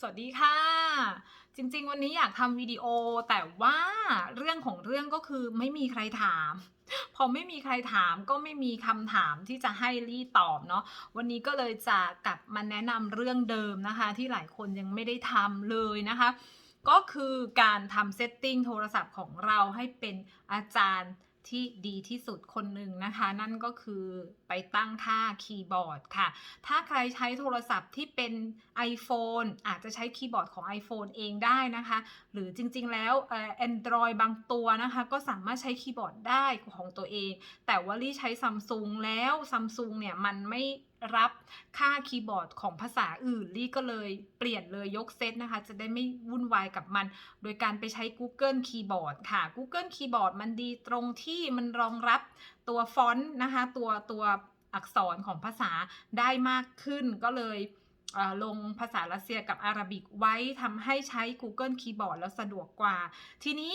สวัสดีค่ะ จริงๆ วันนี้อยากทำวิดีโอ แต่ว่าเรื่องของเรื่องก็คือไม่มีใครถาม พอไม่มีใครถามก็ไม่มีคำถามที่จะให้ลี่ตอบเนาะวันนี้ก็เลยจะกลับมาแนะนำเรื่องเดิมนะคะ ที่หลายคนยังไม่ได้ทำเลยนะคะ ก็คือการทำเซตติ้งโทรศัพท์ของเราให้เป็นอาจารย์ ที่ดีที่สุดคนหนึ่งนะคะ นั่นก็คือไปตั้งค่าคีย์บอร์ดค่ะ ถ้าใครใช้โทรศัพท์ที่เป็น iPhone อาจจะใช้คีย์บอร์ดของ iPhone เองได้นะคะ หรือจริงๆแล้วเอ่อ Android บางตัวนะคะ ก็สามารถใช้คีย์บอร์ดได้ของตัวเอง แต่ว่าลี่ใช้ซัมซุงแล้วซัมซุงเนี่ยมันไม่ รับค่าคีย์บอร์ดของภาษาอื่นลี่ก็เลยเปลี่ยนเลยยกเซตนะคะ จะได้ไม่วุ่นวายกับมัน โดยการไปใช้ Google Keyboard ค่ะ Google Keyboard มันดีตรงที่มันรองรับตัวฟอนต์นะคะ ตัวตัวอักษรของภาษาได้มากขึ้นก็เลยลงภาษารัสเซียกับอาหรับิกไว้ทำให้ใช้ Google Keyboard แล้วสะดวกกว่า ทีนี้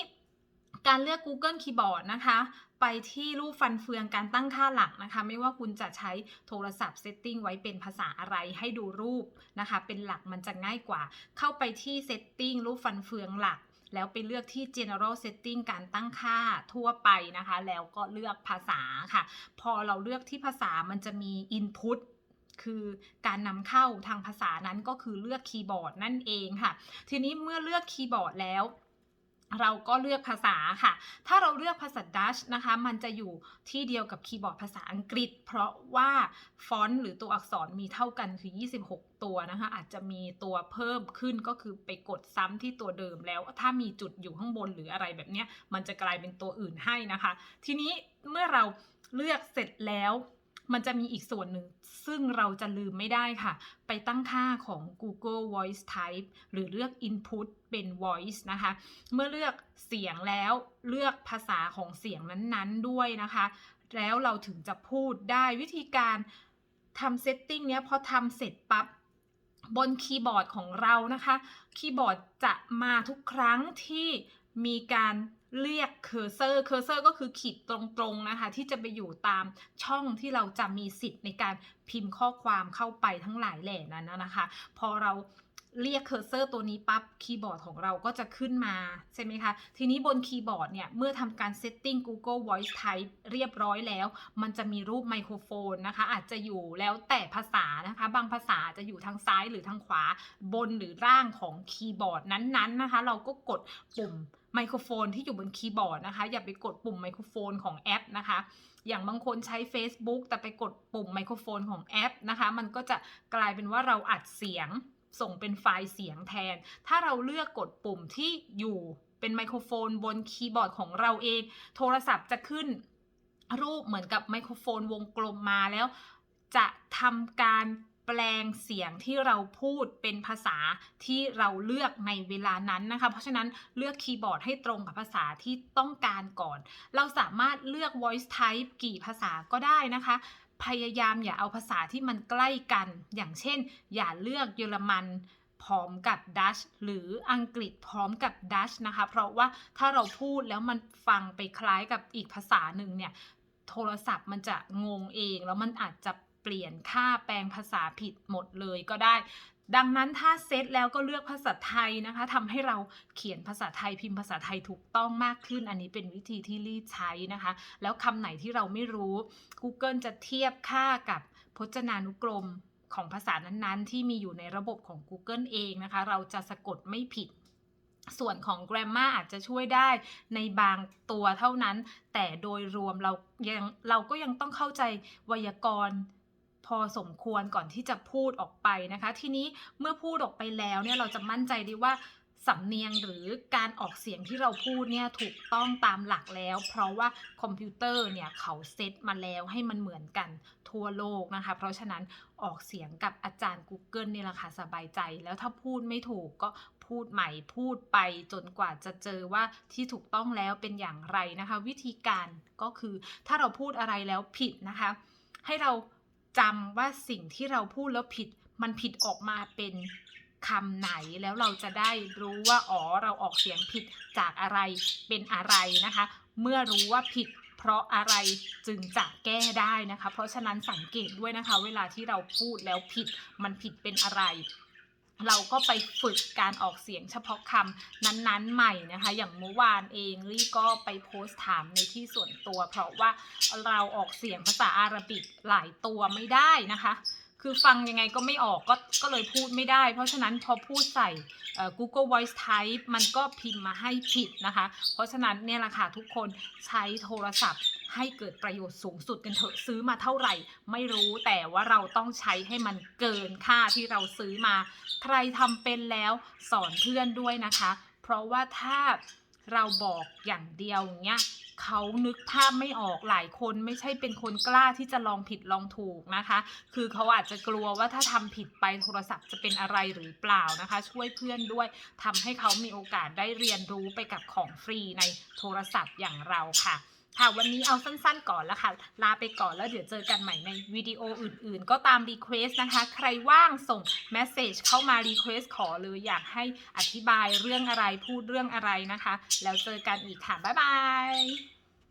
การเลือก Google Keyboard นะคะ ไปที่รูปฟันเฟืองการตั้งค่าหลักนะคะ ไม่ว่าคุณจะใช้โทรศัพท์เซตติ้งไว้เป็นภาษาอะไรให้ดูรูปนะคะ เป็นหลักมันจะง่ายกว่า เข้าไปที่ setting รูปฟันเฟืองหลัก แล้วไปเลือกที่ general setting การตั้งค่าทั่วไปนะคะ แล้วก็เลือกภาษาค่ะ พอเราเลือกที่ภาษามันจะมี input คือการนำเข้าทางภาษานั้นก็คือเลือกคีย์บอร์ดนั่นเองค่ะ ทีนี้เมื่อเลือกคีย์บอร์ดแล้ว เราก็เลือกภาษาค่ะ ถ้าเราเลือกภาษาดัชนะคะ มันจะอยู่ที่เดียวกับคีย์บอร์ดภาษาอังกฤษ เพราะว่าฟอนต์หรือตัวอักษรมีเท่ากันคือ 26 ตัวนะคะ อาจจะมีตัวเพิ่มขึ้นก็คือไปกดซ้ำที่ตัวเดิมแล้ว ถ้ามีจุดอยู่ข้างบนหรืออะไรแบบเนี้ย มันจะกลายเป็นตัวอื่นให้นะคะ ทีนี้เมื่อเราเลือกเสร็จแล้ว มันจะมีอีกส่วนหนึ่ง ซึ่งเราจะลืมไม่ได้ค่ะ ไปตั้งค่าของ Google Voice Type หรือเลือก Input เป็น Voice นะคะ เมื่อเลือกเสียงแล้วเลือกภาษาของเสียงนั้นๆด้วยนะคะ แล้วเราถึงจะพูดได้วิธีการทำเซตติ้งเนี้ยพอทำเสร็จปั๊บบนคีย์บอร์ดของเรานะคะ คีย์บอร์ดจะมาทุกครั้งที่ มีการเรียกเคอร์เซอร์ เคอร์เซอร์ก็คือขีดตรงๆนะคะ ที่จะไปอยู่ตามช่องที่เราจะมีสิทธิ์ในการพิมพ์ข้อความเข้าไปทั้งหลายแหล่นั้นนะคะ พอเราเรียกเคอร์เซอร์ตัวนี้ปั๊บคีย์บอร์ดของเราก็จะขึ้นมา ใช่ไหมคะ ทีนี้บนคีย์บอร์ดเนี่ย เมื่อทำการเซตติ้ง Google Voice Type เรียบร้อยแล้ว มันจะมีรูปไมโครโฟนนะคะ อาจจะอยู่แล้วแต่ภาษานะคะ บางภาษาจะอยู่ทางซ้ายหรือทางขวาบนหรือล่างของคีย์บอร์ดนั้นๆนะคะ เราก็กดปุ่ม ไมโครโฟนที่อยู่บนคีย์บอร์ดนะคะ อย่าไปกดปุ่มไมโครโฟนของแอปนะคะ อย่างบางคนใช้ Facebook แต่ไปกดปุ่มไมโครโฟนของแอปนะคะ มันก็จะกลายเป็นว่าเราอัดเสียงส่งเป็นไฟล์เสียงแทน ถ้าเราเลือกกดปุ่มที่อยู่เป็นไมโครโฟนบนคีย์บอร์ดของเราเอง โทรศัพท์จะขึ้นรูปเหมือนกับไมโครโฟนวงกลมมาแล้ว จะทำการ แปลงเสียงที่เราพูดเป็นภาษาที่เราเลือกในเวลานั้นนะคะ เพราะฉะนั้นเลือกคีย์บอร์ดให้ตรงกับภาษาที่ต้องการก่อน เราสามารถเลือก voice type กี่ภาษาก็ได้นะคะ พยายามอย่าเอาภาษาที่มันใกล้กัน อย่างเช่น อย่าเลือกเยอรมันพร้อมกับดัชหรืออังกฤษพร้อมกับดัชนะคะ เพราะว่าถ้าเราพูดแล้วมันฟังไปคล้ายกับอีกภาษาหนึ่งเนี่ย โทรศัพท์มันจะงงเองแล้วมันอาจจะ เปลี่ยนค่าแปลงภาษาผิดหมดเลยก็ได้ ดังนั้นถ้าเซตแล้วก็เลือกภาษาไทยนะคะทำให้เราเขียนภาษาไทยพิมพ์ภาษาไทยถูกต้องมากขึ้น อันนี้เป็นวิธีที่รีดใช้นะคะ แล้วคำไหนที่เราไม่รู้ Google จะเทียบค่ากับพจนานุกรมของภาษานั้นๆ ที่มีอยู่ในระบบของ Google เองนะคะ เราจะสะกดไม่ผิด ส่วนของ Grammar อาจจะช่วยได้ในบางตัวเท่านั้น แต่โดยรวมเรายังเราก็ยังต้องเข้าใจไวยากรณ์ พอสมควรก่อนที่จะพูดออกไปนะคะ ทีนี้เมื่อพูดออกไปแล้วเนี่ยเราจะมั่นใจได้ว่าสำเนียงหรือการออกเสียงที่เราพูดเนี่ยถูกต้องตามหลักแล้ว เพราะว่าคอมพิวเตอร์เนี่ยเขาเซตมาแล้วให้มันเหมือนกันทั่วโลกนะคะ เพราะฉะนั้นออกเสียงกับอาจารย์ Google เนี่ยแหละค่ะสบายใจ แล้วถ้าพูดไม่ถูกก็พูดใหม่พูดไปจนกว่าจะเจอว่าที่ถูกต้องแล้วเป็นอย่างไรนะคะ วิธีการก็คือถ้าเราพูดอะไรแล้วผิดนะคะ ให้เรา จำว่าสิ่งที่เราพูดแล้วผิดมันผิดออกมาเป็นคำไหนแล้วเราจะได้รู้ว่าอ๋อเราออกเสียงผิดจากอะไรเป็นอะไรนะคะ เมื่อรู้ว่าผิดเพราะอะไรจึงจะแก้ได้นะคะ เพราะฉะนั้นสังเกตด้วยนะคะ เวลาที่เราพูดแล้วผิดมันผิดเป็นอะไร เราก็ไปฝึกการออกเสียงเฉพาะคำนั้นๆใหม่นะคะ อย่างเมื่อวานเองลี่ก็ไปโพสต์ถามในที่ส่วนตัว เพราะว่าเราออกเสียงภาษาอาหรับิกหลายตัวไม่ได้นะคะ คือฟังยังไงก็ไม่ออกก็ก็เลยพูดไม่ได้ เพราะฉะนั้นพอพูดใส่ Google Voice Type มันก็พิมพ์มาให้ผิดนะคะ เพราะฉะนั้นเนี่ยแหละค่ะทุกคนใช้โทรศัพท์ให้เกิดประโยชน์สูงสุดกันเถอะซื้อมาเท่าไหร่ ไม่รู้แต่ว่าเราต้องใช้ให้มันเกินค่าที่เราซื้อมา ใครทำเป็นแล้วสอนเพื่อนด้วยนะคะ เพราะว่าถ้า เราบอกอย่างเดียวอย่างเงี้ยเขานึกภาพไม่ออกหลายคนไม่ใช่เป็นคนกล้าที่จะลองผิดลองถูกนะคะ คือเขาอาจจะกลัวว่าถ้าทำผิดไปโทรศัพท์จะเป็นอะไรหรือเปล่านะคะ ช่วยเพื่อนด้วยทำให้เขามีโอกาสได้เรียนรู้ไปกับของฟรีในโทรศัพท์อย่างเราค่ะ ค่ะวันนี้เอาสั้นๆก่อนแล้วค่ะ ลาไปก่อนแล้วเดี๋ยวเจอกันใหม่ในวิดีโออื่นๆ ก็ตามรีเควสนะคะ ใครว่างส่งเมสเซจเข้ามารีเควสขอเลยอยากให้อธิบายเรื่องอะไรพูดเรื่องอะไรนะคะ แล้วเจอกันอีกค่ะ บ๊ายบาย